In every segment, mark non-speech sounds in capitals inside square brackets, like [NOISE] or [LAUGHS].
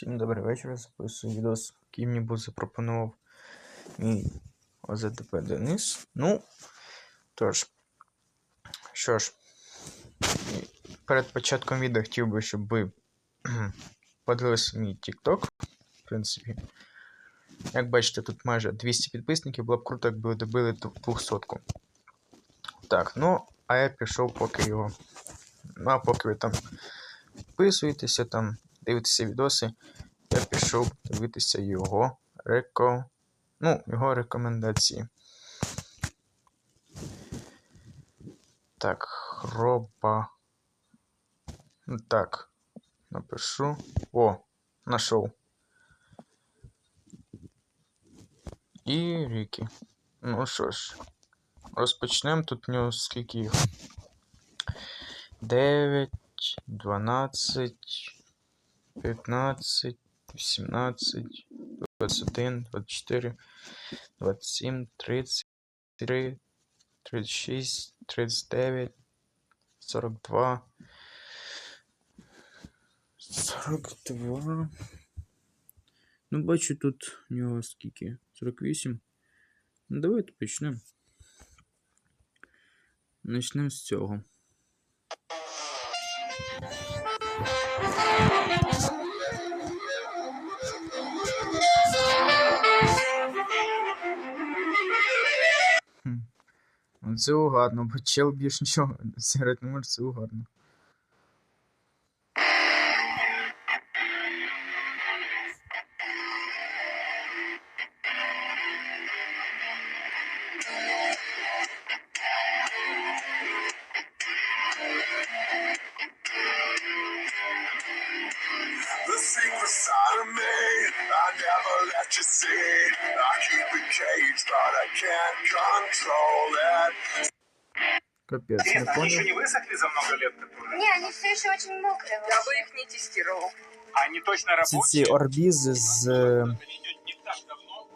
Всім добрий вечір. Записую відос, який мені запропонував мій ОЗДП Денис. Ну, тож, що ж, перед початком відео хотів би, щоб ви [CLEARS THROAT] подивилися мій TikTok. В принципі, як бачите, тут майже 200 підписників. Було б круто, якби добили 200. Так, ну, а я пішов поки його. Ну, а поки ви там підписуєтеся, там, дивитеся відоси, я пішов дивитися його реко... ну, його рекомендації. Так, хропа. Ну, Так, напишу. О, нашов. І Рікі. Ну що ж, розпочнемо. Тут у нього скільки їх? 9, 12, 15, 18, 21, 24, 27, 33, 36, 39, 42, 42. Ну, бачу, тут у нього скільки? 48. Ну, давайте почнемо. Почнемо з цього. Це угарно, бо чел більш нічого зіграти не може, це угарно. Капець, не Интересно, они еще понял. не высохли за много лет, которые? Не, они все еще очень мокрые. Я бы их не тестировал. Они точно Ці ці рабочие? орбізи з е,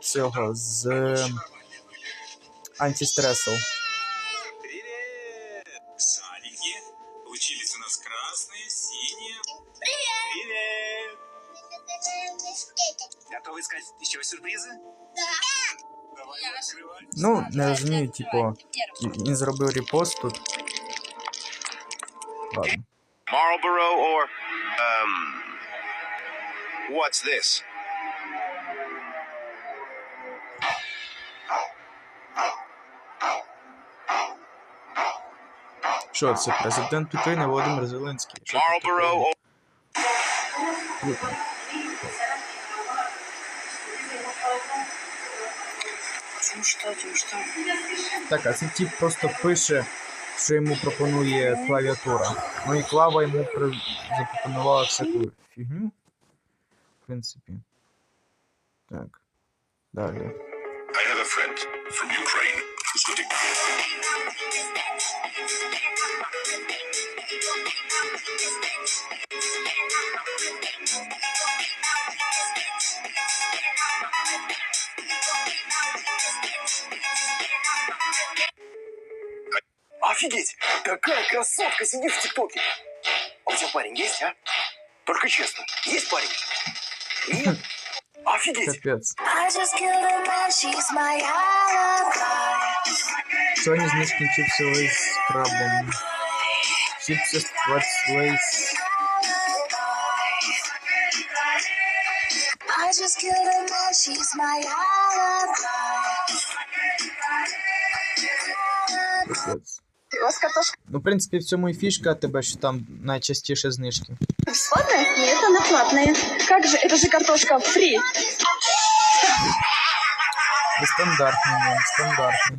цього, з е, антистресов. Привет! Шарики. Учились у нас красные, синие. Привет! Готовы искать еще сюрпризы? Давай открывай. Ну, не розумію, типу, він зробив репост тут. Ладно. Marlboro or um what's this? Що це? Президент України Володимир Зеленський. Що тут Marlboro такого? or Тим що, тим що. Так, а цей тип просто пише, що йому пропонує клавіатура. Ну і клава йому при... запропонувала всяку фігню. В принципі. Так. Далі. I have a friend from Ukraine who's got a Офигеть! Какая красотка сидит в ТикТоке! А у тебя парень есть, а? Только честно, есть парень? Нет? Офигеть! My alibi. Сьогодні знижки чипси лейс з крабом. Чипси з лейс. I just killed a man, she's my alibi. Капець. У вас картошка Ну, в принципі, в цьому і фішка тебе, що там найчастіше знижки. бесплатная? Нет, она платная. Как же? Это же картошка фри. І стандартний, він, стандартний.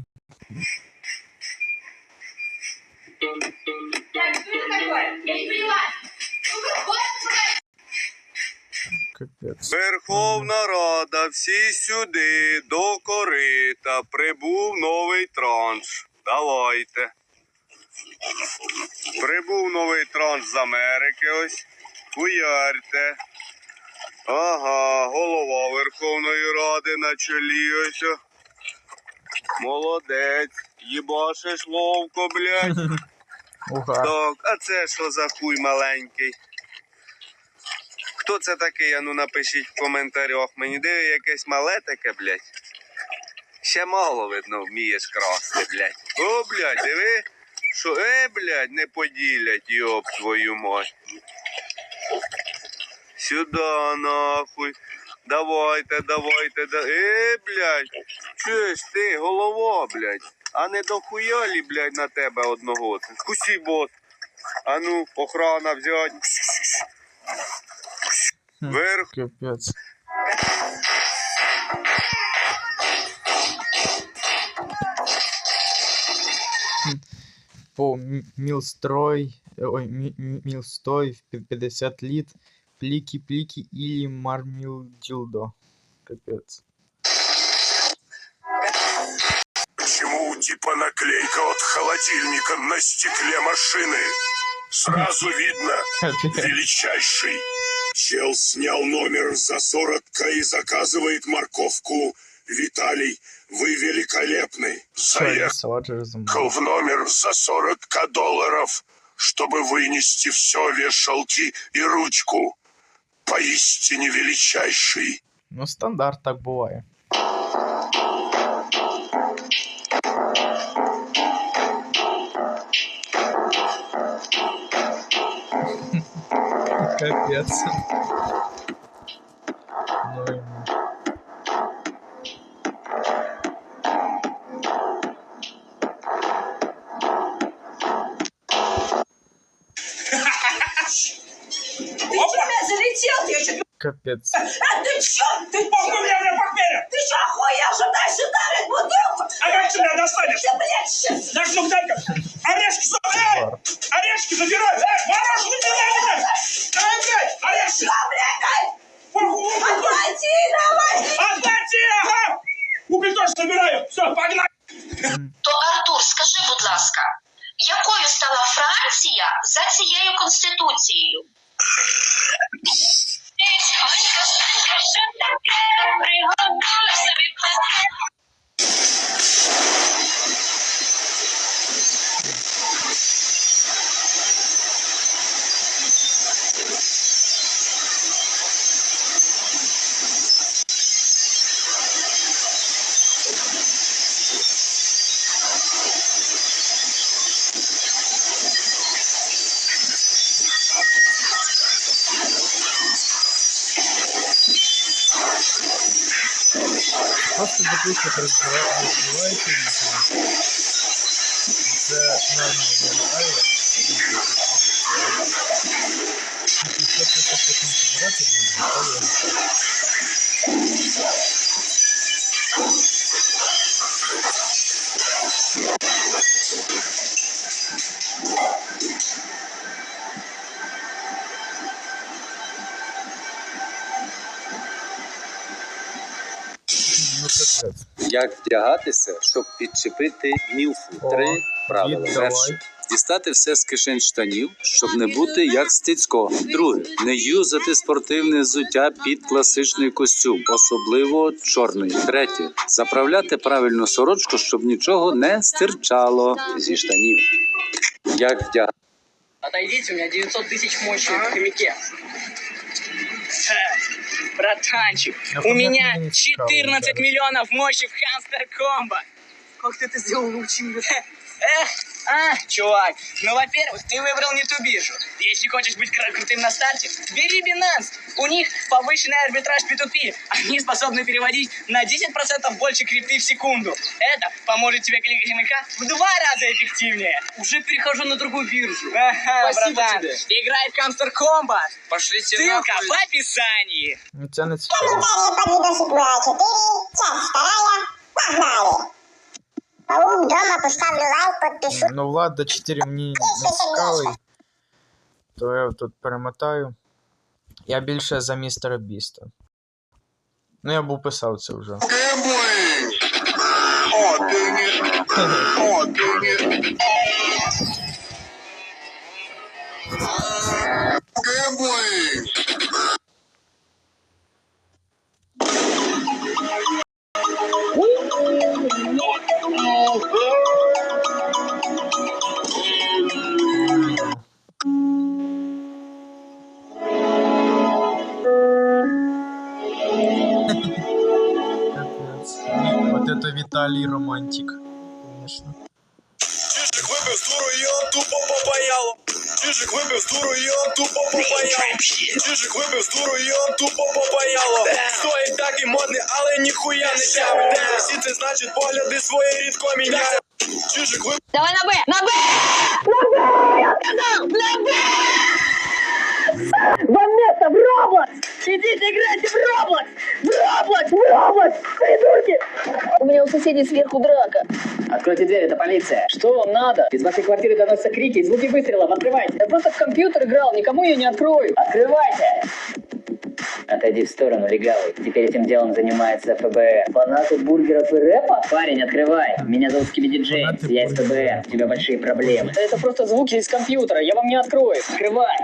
Капець. Верховна Рада, всі сюди, до корита, прибув новий транш. Давайте. Прибув новий транш з Америки ось. Хуярте. Ага, голова Верховної Ради на чолі ось. Молодець. Їбашиш ловко, блядь. [LAUGHS] Так, а це що за хуй маленький? Хто це такий? А ну напишіть в коментарях. Мені диви якесь мале таке, блядь. Ще мало видно, вмієш красти, блядь. О, блядь, диви. Що, е, блядь, не поділять, йоб твою мать. Сюда, нахуй. Давайте, давайте, да. Е, блядь. Чуєш ти, голова, блядь. А не дохуялі, блядь, на тебе одного. Кусі бот. А ну, охрана взять. Вверх. Капець. Хм. По Милстрой, э, ой, Ми- Ми- Милстой в пи- 50 лит, плики-плики или мармилдилдо. Капец. Почему у типа наклейка от холодильника на стекле машины? Сразу видно, Капец. величайший. Чел снял номер за 40к и заказывает морковку. Виталий, вы великолепны. Заехал в номер за 40к долларов, чтобы вынести все вешалки и ручку. Поистине величайший. Ну, стандарт так буває. Капец. [LAUGHS] Капец. А ты чё? Ты похуй мне на похмелье! Ты чё, охуел, что дальше дарит бутылку? А как ты меня достанешь? Ты, блядь. Наш ну дай-ка! Просто допустим, розбивається нічого. Це нормально виглядає. Якщо це потім збирати Як вдягатися, щоб підчепити мілфу? Три правила. Перше. Дістати все з кишень штанів, щоб не бути як Стецько. Друге. Не юзати спортивне взуття під класичний костюм, особливо чорний. Третє. Заправляти правильно сорочку, щоб нічого не стирчало зі штанів. Як вдягатися? Отойдите, у меня 900 тысяч мощи в хомяке. Ха, Братанчик, у меня мне не цікаво, 14 да. миллионов мощи в хамстер комбо. Как ты это сделал, научи меня. Эх, а, чувак, ну, во-первых, ты выбрал не ту биржу. Если хочешь быть крутым на старте, бери Binance. У них повышенный арбитраж P2P. Они способны переводить на 10% больше крипты в секунду. Это поможет тебе кликать хомяка в два раза эффективнее. Уже перехожу на другую биржу. Ага, Спасибо братан. тебе. Играй в Камстер Комбо. Пошлите Ссылка в описании. Ну, не цікаво. Комментарии под видосик номер 4, часть вторая. Погнали! Паук дома поставлю лайк, подпишу. Ну, Влад до 4 мені не цікавий. То я тут перемотаю. Я більше за містера Біста. Ну, я був писав це вже. Гэмблинг! О, ты не... О, ты не... Гэмблинг! Віталій Романтик. Конечно. Чижик выбил с дуру, и он тупо попаял. Чижик выбил с дуру, и он тупо попаял. Чижик выбив з дуру, і он тупо попаяло. Стоїть так і модний, але ніхуя не тягне. Всі це значить погляди свої рідко міняє. Чижик вибив Давай на Б! На Б! На Б! Я сказал! На Б! Роблокс! Идите играйте в Роблокс! В Роблокс! В Роблокс! Придурки! У меня у соседей сверху драка. Откройте дверь, это полиция. Что вам надо? Из вашей квартиры доносятся крики и звуки выстрелов. Открывайте. Я просто в компьютер играл, никому ее не открою. Открывайте. Отойди в сторону, легавый. Теперь этим делом занимается ФБР. Фанаты бургеров и рэпа? Парень, открывай. Меня зовут Скибиди Джеймс. Фанаты Я из ФБР. У тебя большие проблемы. Это просто звуки из компьютера. Я вам не открою. Открывай.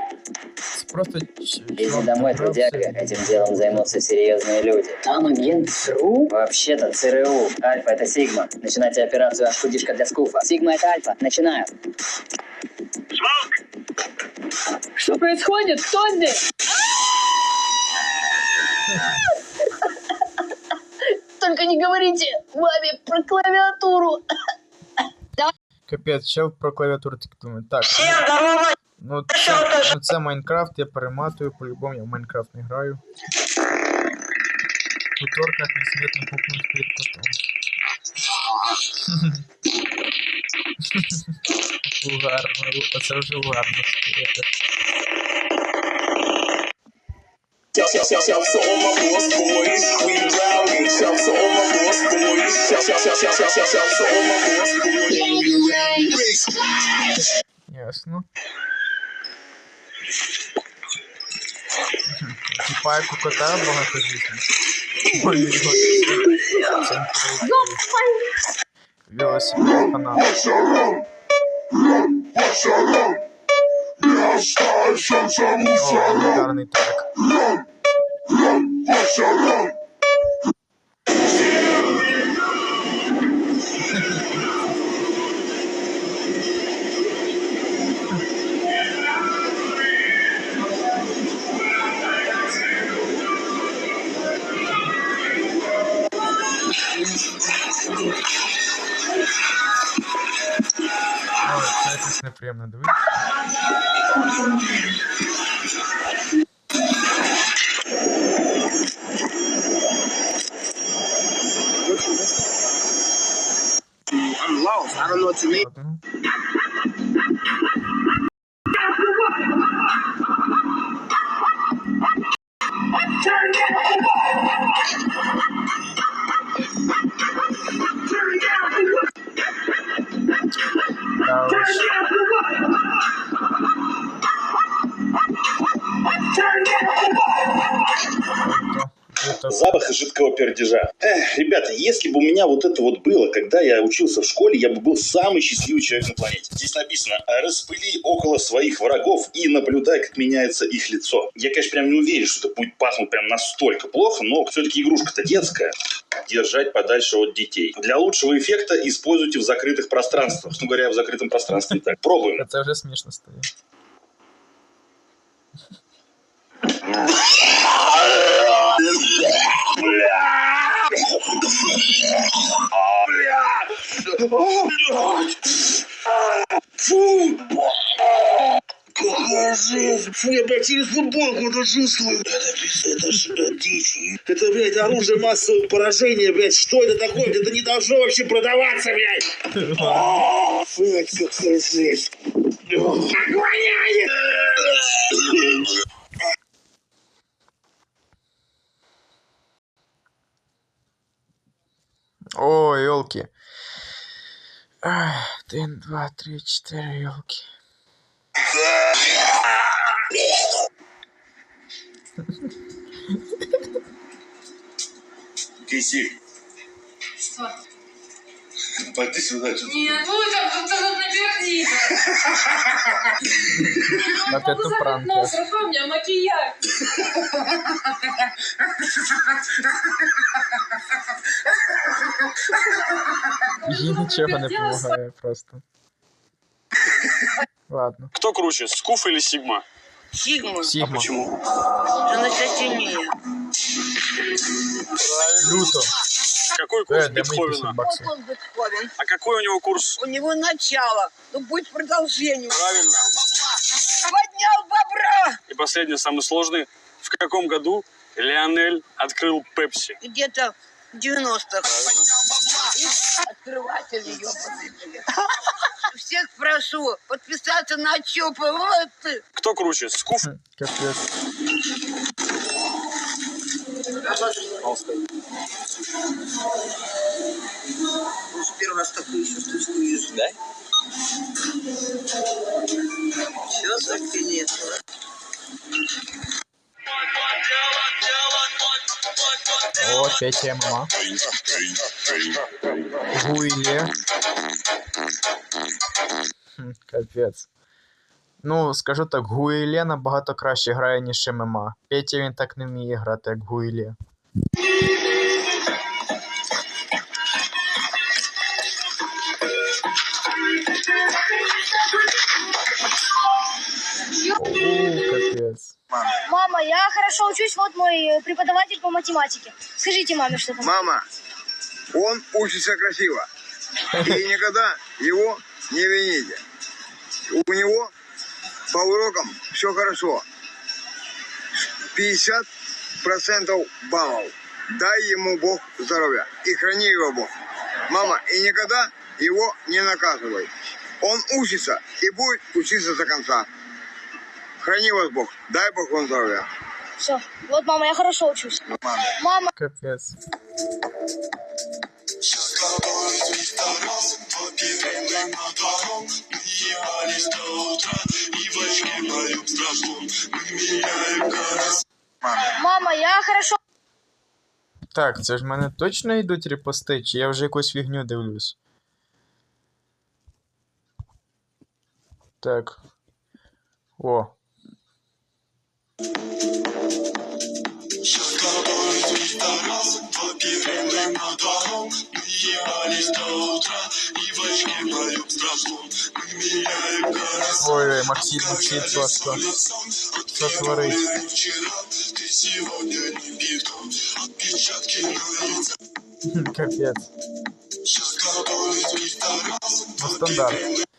Просто чувак домой, трудяга. Этим делом займутся серьезные люди. Там агент ЦРУ? Вообще-то ЦРУ. Альфа это Сигма. Начинайте операцию «Ашкудишка для скуфа». Сигма это Альфа. Начинаю. Что происходит? Кто здесь? Только не говорите маме про клавиатуру. Капець, чел про клавіатуру так думає. Так. Ну це, ну це Майнкрафт, я перематую, по-любому я в Майнкрафт не граю. Туторка несметно пукнуть перед котом. Гарно, це вже гарно стоїти. Ясно. Тіпайку кота багатожитний. Ой, ой, Це Велосипед фанат. О, легендарний трек. Запах жидкого пердежа. Эх, ребята, если бы у меня вот это вот было, когда я учился в школе, я бы был самый счастливый человек на планете. Здесь написано «Распыли около своих врагов и наблюдай, как меняется их лицо». Я, конечно, прям не уверен, что это будет пахнуть прям настолько плохо, но все-таки игрушка-то детская. Держать подальше от детей. Для лучшего эффекта используйте в закрытых пространствах. Ну, говоря, в закрытом пространстве. Так, пробуем. Це вже смішно стає. Фу! Какая жизнь! Фу, я, блядь, через футболку это чувствую. Это, пиз- это ж э, дичь. Это, блядь, оружие массового поражения, блядь. Что это такое? Это не должно вообще продаваться, блядь. Блядь, какая жизнь. Как О, елки. Один, два, три, чотири елки. Кисик, Что? пойди сюда. Не будем, тут тут наперди. Вот это пранк. Нос рукой, у меня макияж. Їй нічого не допомагає просто. Ладно. Кто круче, Скуф или Сигма? Сигма. Сігма. Почему? Она сильнее. Люто. Какой курс да баксов. Он Бетховен. А какой у него курс? У него начало, но будет продолжение. Правильно. Поднял бобра! И последний, самый сложный. В каком году Лионель открыл Пепси? Где-то в 90-х. Открыватели, ёбаные, блин. Всех прошу подписаться на ЧОПа. Вот ты. Кто круче, Скуф? Капец. Первый раз такую еще штучку вижу. Да? Все, так и нет. О, Петя ММА. Гуйле. Хм, Капець. Ну, скажу так, Гуйле набагато краще грає, ніж ММА. Петя він так не вміє грати, як Гуйле. Мама, я хорошо учусь, вот мой э, преподаватель по математике. Скажите маме, что там. Мама, он учится красиво. И [LAUGHS] никогда его не вините. У него по урокам все хорошо. 50% баллов. Дай ему Бог здоровья и храни его Бог. Мама, и никогда его не наказывай. Он учится и будет учиться до конца. Храни вас Бог. Дай Бог вам здоровья. Все. Вот, мама, я хорошо учусь. Мама. Капець. Мама, я хорошо. Так, це ж в мене точно йдуть репости, чи я вже якусь фігню дивлюсь. Так. О. Ой, Максим, Максим, просто. Що творить? [LAUGHS] Капець. Ну, стандарт.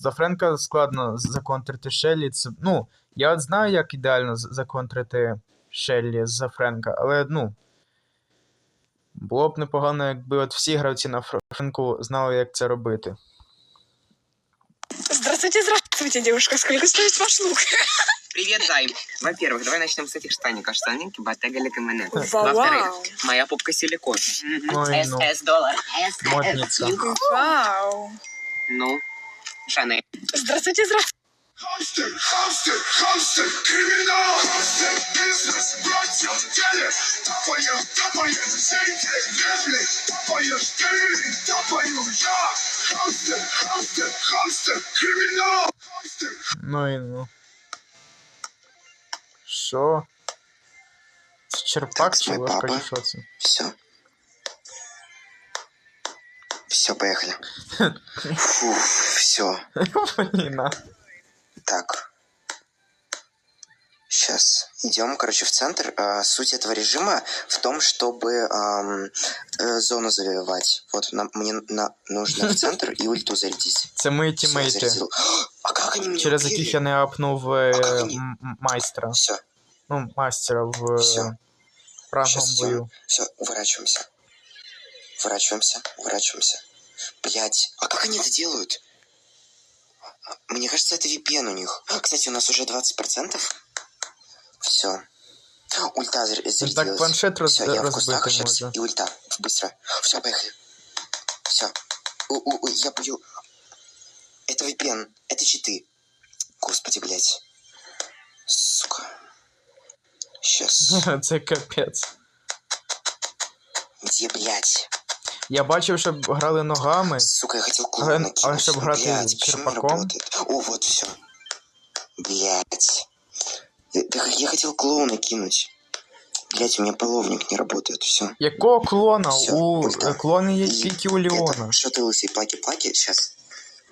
За Френка складно законтрити Шеллі. Це, ну, я от знаю, як ідеально з- законтрити Шеллі за Френка, але ну. Було б непогано, якби от всі гравці на Фр- Френку знали, як це робити. Здравствуйте, здравствуйте, девушка. Сколько стоит ваш лук? Привет, Зай. Во-первых, давай начнем с этих штаников. Штанинки Bottega Le Camene. Вау. Во-вторых, моя попка силикон. Ой, ну. СС доллар. Модница. Вау. Ну, Шанель. Здравствуйте, здравствуйте. Криминал, хостер, бизнес, братья в деньги, гребли, тапаю я. Криминал. Ну і ну. Це черпак що це? Все. Все, поехали. Фу, все. Блін, а. Так. Сейчас идем, короче, в центр. А, суть этого режима в том, чтобы ам, э, зону завоевать. Вот нам, мне на, нужно в центр и ульту зарядить. Це мої Всё, тімейти. зарядил. А как они меня Через убили? яких я не апнув е, м- м- майстра. Все. Ну, мастера в е, ранговому Сейчас бою. идем. Все, уворачиваемся. Уворачиваемся, уворачиваемся. Блять, а как они это делают? Мне кажется, это VPN у них. А, Кстати, у нас уже 20%. Все. Ульта зар- зарядилась. так планшет раз- Всё, я в кустах сейчас. можно. И ульта. Быстро. Все, поехали. Все. Я бою. Это VPN. Это читы. Господи, блядь. Сука. Сейчас. Це [LAUGHS] капець. Где, блядь? Я бачив, щоб грали ногами. Сука, я хотел але, клоуна але кинуть. щоб ну, грати блядь, почему не черпаком. работает? О, вот все. Блять. Я, да я хотел клоуна кинуть. Блять, у меня половник не работает, все. Якого клона? Всё, у ульта. е, клони є И тільки у Леона. Это, что ты лысый, плаки-плаки? Сейчас.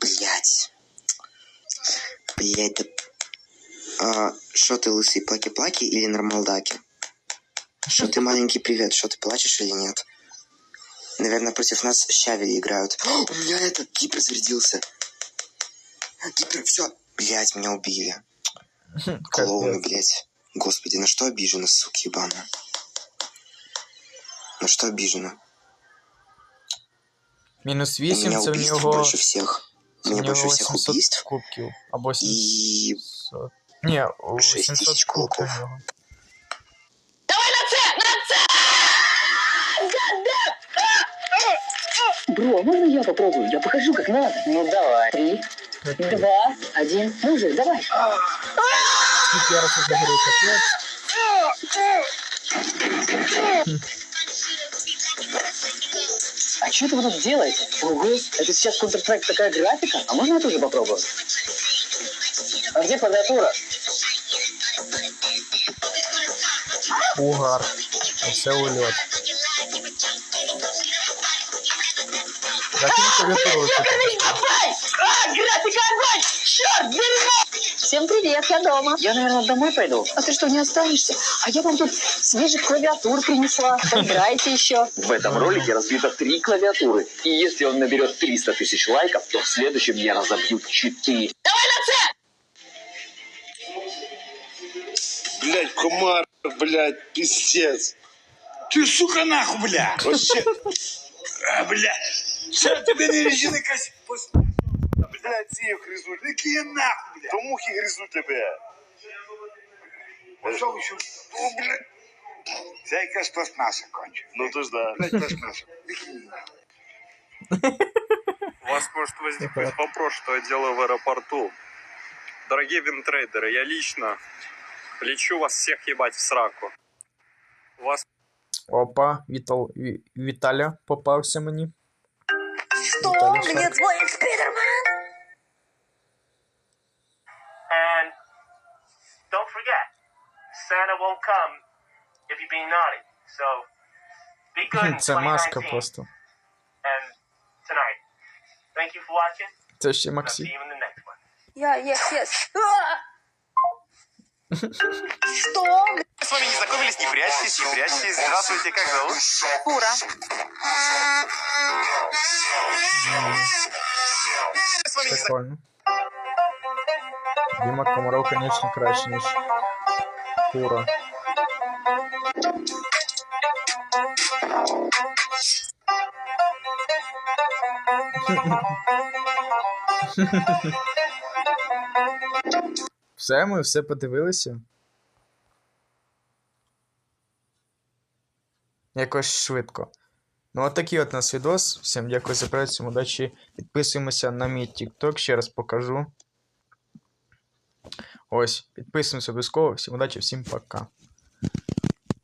Блять. Блять, да... А, что ты лысый, плаки-плаки или нормалдаки? Что ты маленький привет, что ты плачешь или нет? Наверное, против нас щавели играют. [GASPS] О, у меня это, гипер зарядился. Гипер, все. Блять, меня убили. [LAUGHS] Клоуны, блять. Господи, на что обижена, сука ебаная? На что обижена? Мінус У меня 8 це в убийств нього. больше всех. У Це в меня нього больше всех 800 убийств. кубків. Або И 700. Ні, о, 6 800 тысяч кубків кулаков. Бро, можно я попробую? Я покажу, как надо. Ну, давай. Три, два, один. Ну же, давай. Я раз. А что это вы тут делаете? Ого, это сейчас Counter-Strike такая графика? А можно я тоже попробую? А где клавиатура? Угар. Оце ульот. Черт, дерьмо! Всем привет, я дома. Я, наверное, домой пойду. А ты что, не останешься? А я вам тут свежих клавиатур принесла. Поиграйте еще. В этом ролике разбито три клавиатуры. И если он наберет 300 тысяч лайков, то в следующем я разобью 4. Давай на С! Блять, комар, блять, пиздец. Ты, сука, нахуй, бля! Вообще, А, бля! Что тебе не резины косить? Блядь, ці гризуть. Какие нахуй, бля! То мухи гризуть тебе. Пошел еще. О, бля! Вся якась пластмасса кончена. Ну то ж да. Блядь, пластмасса. Беги нахуй. У вас может возникнуть вопрос, что я делаю в аэропорту. Дорогие винтрейдеры, я лично лечу вас всех ебать в сраку. У вас Опа, Вітал... Ві- Віталя попався мені. Что? Виталий Шарк. Мне звонит Спидерман? And don't forget, Santa won't come if you're being naughty. So be good in Це [LAUGHS] маска 2019 просто. and tonight. Thank you for watching. Це ще I'll see Максим. you in the next one. Yeah, yes, yes. [LAUGHS] А! Что? С вами не знакомились, не прячьтесь, не прячьтесь. Здравствуйте, как зовут? Фура. С вами не Прикольно. Діма Комаров, звісно, краще, ніж Кура. Все, ми все подивилися. Якось швидко. Ну, от такий от нас відос. Всім дякую за працю, удачі. Підписуємося на мій TikTok, ще раз покажу. Ось, підписуємося обов'язково. Всім удачі, всім пока.